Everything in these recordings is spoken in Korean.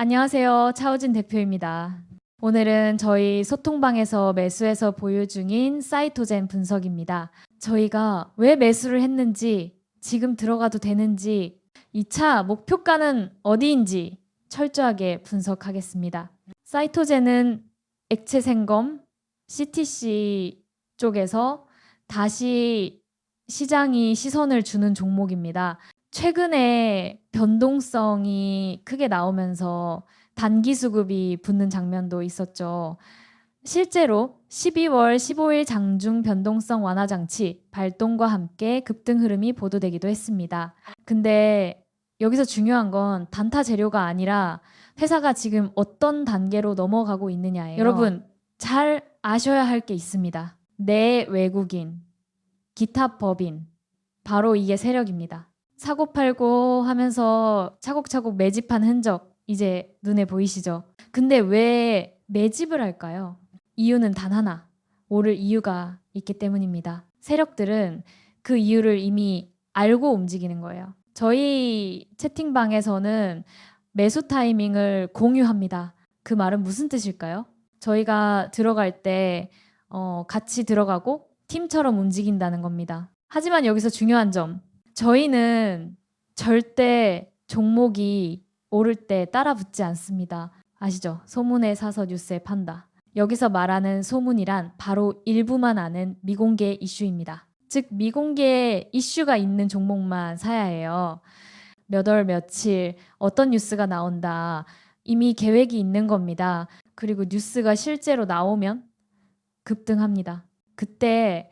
안녕하세요. 차우진 대표입니다. 오늘은 저희 소통방에서 매수해서 보유 중인 사이토젠 분석입니다. 저희가 왜 매수를 했는지, 지금 들어가도 되는지, 2차 목표가는 어디인지 철저하게 분석하겠습니다. 사이토젠은 액체 생검 CTC 쪽에서 다시 시장이 시선을 주는 종목입니다. 최근에 변동성이 크게 나오면서 단기 수급이 붙는 장면도 있었죠. 실제로 12월 15일 장중 변동성 완화 장치 발동과 함께 급등 흐름이 보도되기도 했습니다. 근데 여기서 중요한 건 단타 재료가 아니라 회사가 지금 어떤 단계로 넘어가고 있느냐예요. 여러분 잘 아셔야 할 게 있습니다. 내 외국인, 기타 법인, 바로 이게 세력입니다. 사고팔고 하면서 차곡차곡 매집한 흔적 이제 눈에 보이시죠? 근데 왜 매집을 할까요? 이유는 단 하나. 오를 이유가 있기 때문입니다. 세력들은 그 이유를 이미 알고 움직이는 거예요. 저희 채팅방에서는 매수 타이밍을 공유합니다. 그 말은 무슨 뜻일까요? 저희가 들어갈 때 어, 같이 들어가고 팀처럼 움직인다는 겁니다. 하지만 여기서 중요한 점, 저희는 절대 종목이 오를 때 따라 붙지 않습니다. 아시죠? 소문에 사서 뉴스에 판다. 여기서 말하는 소문이란 바로 일부만 아는 미공개 이슈입니다. 즉, 미공개 이슈가 있는 종목만 사야 해요. 몇 월 며칠 어떤 뉴스가 나온다. 이미 계획이 있는 겁니다. 그리고 뉴스가 실제로 나오면 급등합니다. 그때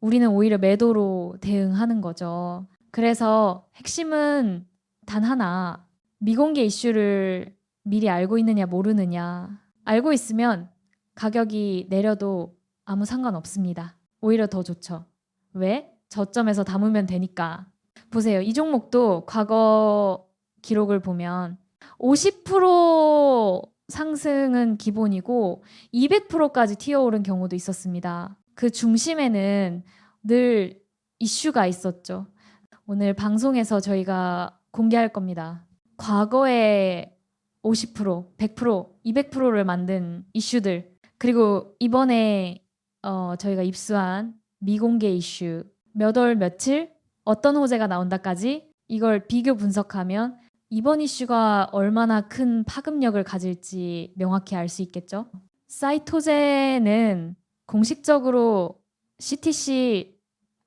우리는 오히려 매도로 대응하는 거죠. 그래서 핵심은 단 하나. 미공개 이슈를 미리 알고 있느냐 모르느냐. 알고 있으면 가격이 내려도 아무 상관 없습니다. 오히려 더 좋죠. 왜? 저점에서 담으면 되니까. 보세요. 이 종목도 과거 기록을 보면 50% 상승은 기본이고 200%까지 튀어오른 경우도 있었습니다. 그 중심에는 늘 이슈가 있었죠. 오늘 방송에서 저희가 공개할 겁니다. 과거에 50%, 100%, 200%를 만든 이슈들 그리고 이번에 어, 저희가 입수한 미공개 이슈 몇 월 며칠 어떤 호재가 나온다까지 이걸 비교 분석하면 이번 이슈가 얼마나 큰 파급력을 가질지 명확히 알 수 있겠죠. 사이토제는 공식적으로 CTC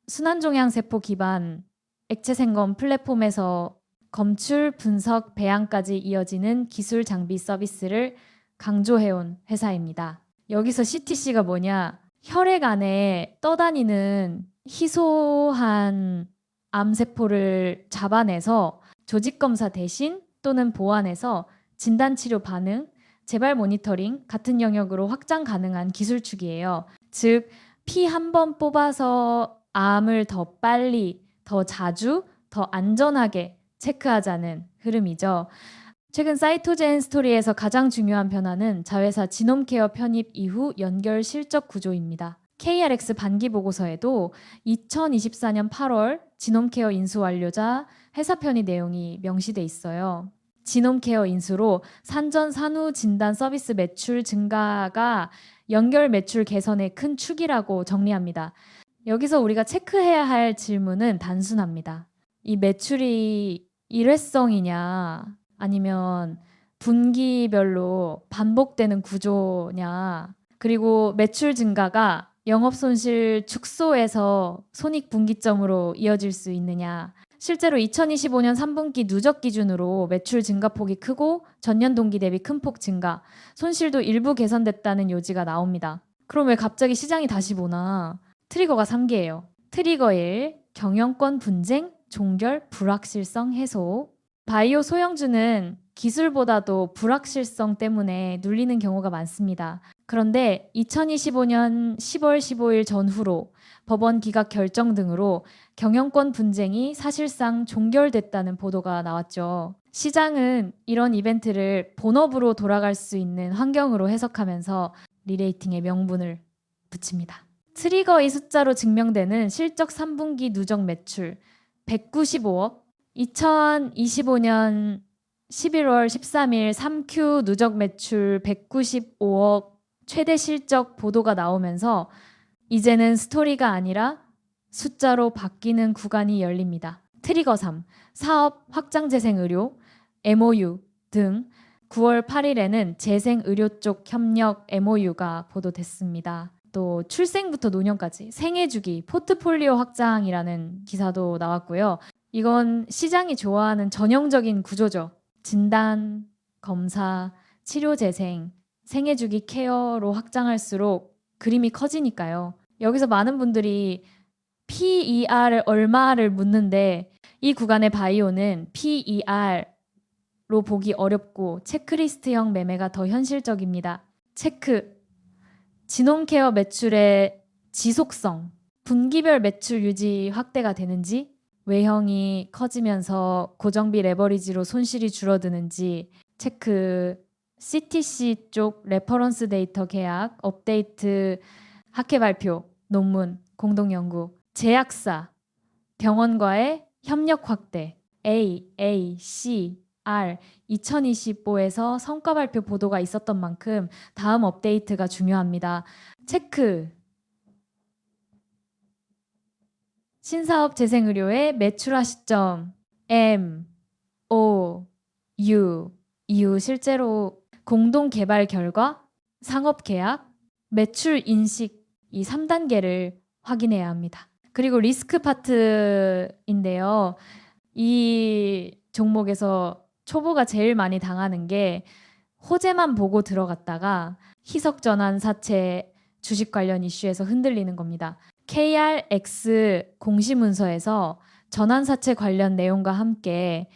순환종양세포 기반 액체 생검 플랫폼에서 검출, 분석, 배양까지 이어지는 기술 장비 서비스를 강조해온 회사입니다. 여기서 CTC가 뭐냐? 혈액 안에 떠다니는 희소한 암세포를 잡아내서 조직 검사 대신 또는 보완해서 진단 치료 반응, 재발 모니터링 같은 영역으로 확장 가능한 기술축이에요. 즉, 피 한 번 뽑아서 암을 더 빨리, 더 자주, 더 안전하게 체크하자는 흐름이죠. 최근 사이토젠 스토리에서 가장 중요한 변화는 자회사 지놈케어 편입 이후 연결 실적 구조입니다. KRX 반기 보고서에도 2024년 8월 지놈케어 인수 완료자 회사 편의 내용이 명시돼 있어요. 지놈케어 인수로 산전 산후 진단 서비스 매출 증가가 연결 매출 개선의 큰 축이라고 정리합니다. 여기서 우리가 체크해야 할 질문은 단순합니다. 이 매출이 일회성이냐 아니면 분기별로 반복되는 구조냐 그리고 매출 증가가 영업 손실 축소에서 손익 분기점으로 이어질 수 있느냐 실제로 2025년 3분기 누적 기준으로 매출 증가폭이 크고 전년 동기 대비 큰 폭 증가, 손실도 일부 개선됐다는 요지가 나옵니다. 그럼 왜 갑자기 시장이 다시 보나? 트리거가 3개예요. 트리거 1, 경영권 분쟁, 종결, 불확실성 해소. 바이오 소형주는 기술보다도 불확실성 때문에 눌리는 경우가 많습니다. 그런데 2025년 10월 15일 전후로 법원 기각 결정 등으로 경영권 분쟁이 사실상 종결됐다는 보도가 나왔죠. 시장은 이런 이벤트를 본업으로 돌아갈 수 있는 환경으로 해석하면서 리레이팅의 명분을 붙입니다. 트리거의 숫자로 증명되는 실적 3분기 누적 매출 195억, 2025년 11월 13일 3Q 누적 매출 195억 최대 실적 보도가 나오면서 이제는 스토리가 아니라 숫자로 바뀌는 구간이 열립니다. 트리거 3, 사업 확장 재생 의료, MOU 등 9월 8일에는 재생 의료 쪽 협력 MOU가 보도됐습니다. 또 출생부터 노년까지 생애 주기 포트폴리오 확장이라는 기사도 나왔고요. 이건 시장이 좋아하는 전형적인 구조죠. 진단, 검사, 치료 재생, 생애 주기 케어로 확장할수록 그림이 커지니까요. 여기서 많은 분들이 PER 얼마를 묻는데 이 구간의 바이오는 PER로 보기 어렵고 체크리스트형 매매가 더 현실적입니다. 체크 진홈케어 매출의 지속성, 분기별 매출 유지 확대가 되는지, 외형이 커지면서 고정비 레버리지로 손실이 줄어드는지 체크, CTC 쪽 레퍼런스 데이터 계약, 업데이트, 학회 발표, 논문, 공동 연구, 제약사, 병원과의 협력 확대, A, A, C, R 2025에서 성과 발표 보도가 있었던 만큼 다음 업데이트가 중요합니다. 체크. 신사업 재생의료의 매출화 시점 M, O, U, U 실제로 공동 개발 결과, 상업 계약, 매출 인식 이 3단계를 확인해야 합니다. 그리고 리스크 파트인데요. 이 종목에서 초보가 제일 많이 당하는 게 호재만 보고 들어갔다가 희석 전환 사채 주식 관련 이슈에서 흔들리는 겁니다. KRX 공시 문서에서 전환 사채 관련 내용과 함께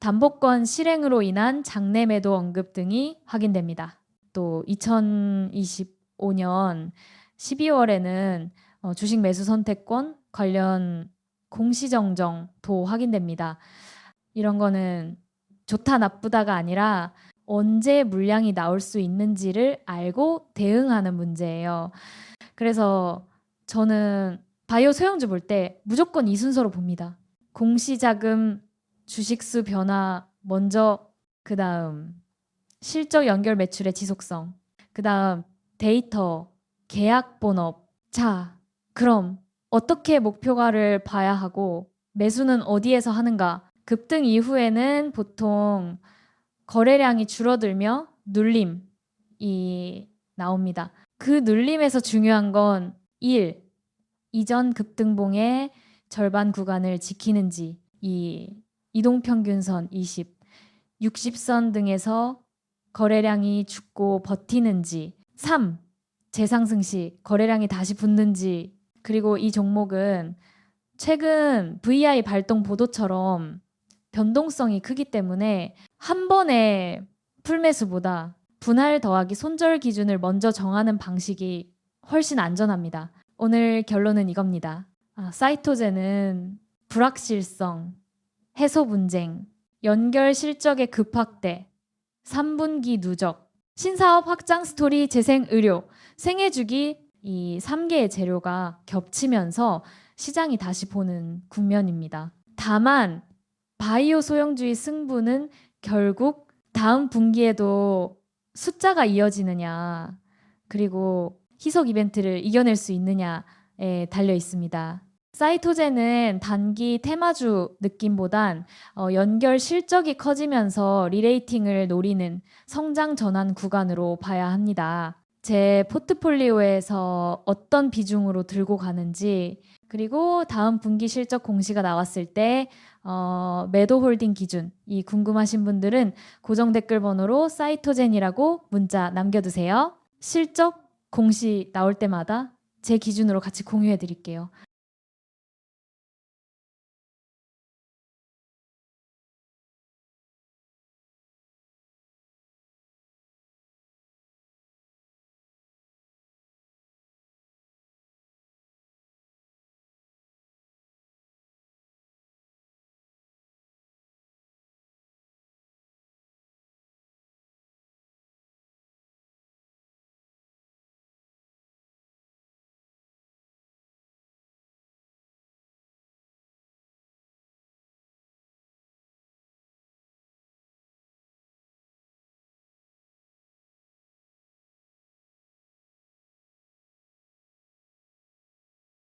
담보권 실행으로 인한 장내 매도 언급 등이 확인됩니다. 또 2025년 12월에는 어, 주식 매수 선택권 관련 공시정정도 확인됩니다. 이런 거는 좋다 나쁘다가 아니라 언제 물량이 나올 수 있는지를 알고 대응하는 문제예요. 그래서 저는 바이오 소형주 볼 때 무조건 이 순서로 봅니다. 공시자금, 주식수 변화 먼저 그 다음 실적 연결 매출의 지속성 그 다음 데이터, 계약 본업 자 그럼 어떻게 목표가를 봐야 하고 매수는 어디에서 하는가 급등 이후에는 보통 거래량이 줄어들며 눌림이 나옵니다. 그 눌림에서 중요한 건 1. 이전 급등봉의 절반 구간을 지키는지 2. 이동평균선 20. 60선 등에서 거래량이 죽고 버티는지 3. 재상승 시 거래량이 다시 붙는지 그리고 이 종목은 최근 VI 발동 보도처럼 변동성이 크기 때문에 한 번에 풀매수보다 분할 더하기 손절 기준을 먼저 정하는 방식이 훨씬 안전합니다. 오늘 결론은 이겁니다. 아, 사이토제는 불확실성, 해소 분쟁, 연결 실적의 급확대, 3분기 누적, 신사업 확장 스토리 재생 의료, 생애 주기 이 3개의 재료가 겹치면서 시장이 다시 보는 국면입니다. 다만 바이오 소형주의 승부는 결국 다음 분기에도 숫자가 이어지느냐, 그리고 희석 이벤트를 이겨낼 수 있느냐에 달려 있습니다. 사이토제는 단기 테마주 느낌보단 어, 연결 실적이 커지면서 리레이팅을 노리는 성장 전환 구간으로 봐야 합니다. 제 포트폴리오에서 어떤 비중으로 들고 가는지 그리고 다음 분기 실적 공시가 나왔을 때 어, 매도 홀딩 기준 이 궁금하신 분들은 고정 댓글 번호로 사이토젠이라고 문자 남겨두세요. 실적 공시 나올 때마다 제 기준으로 같이 공유해 드릴게요.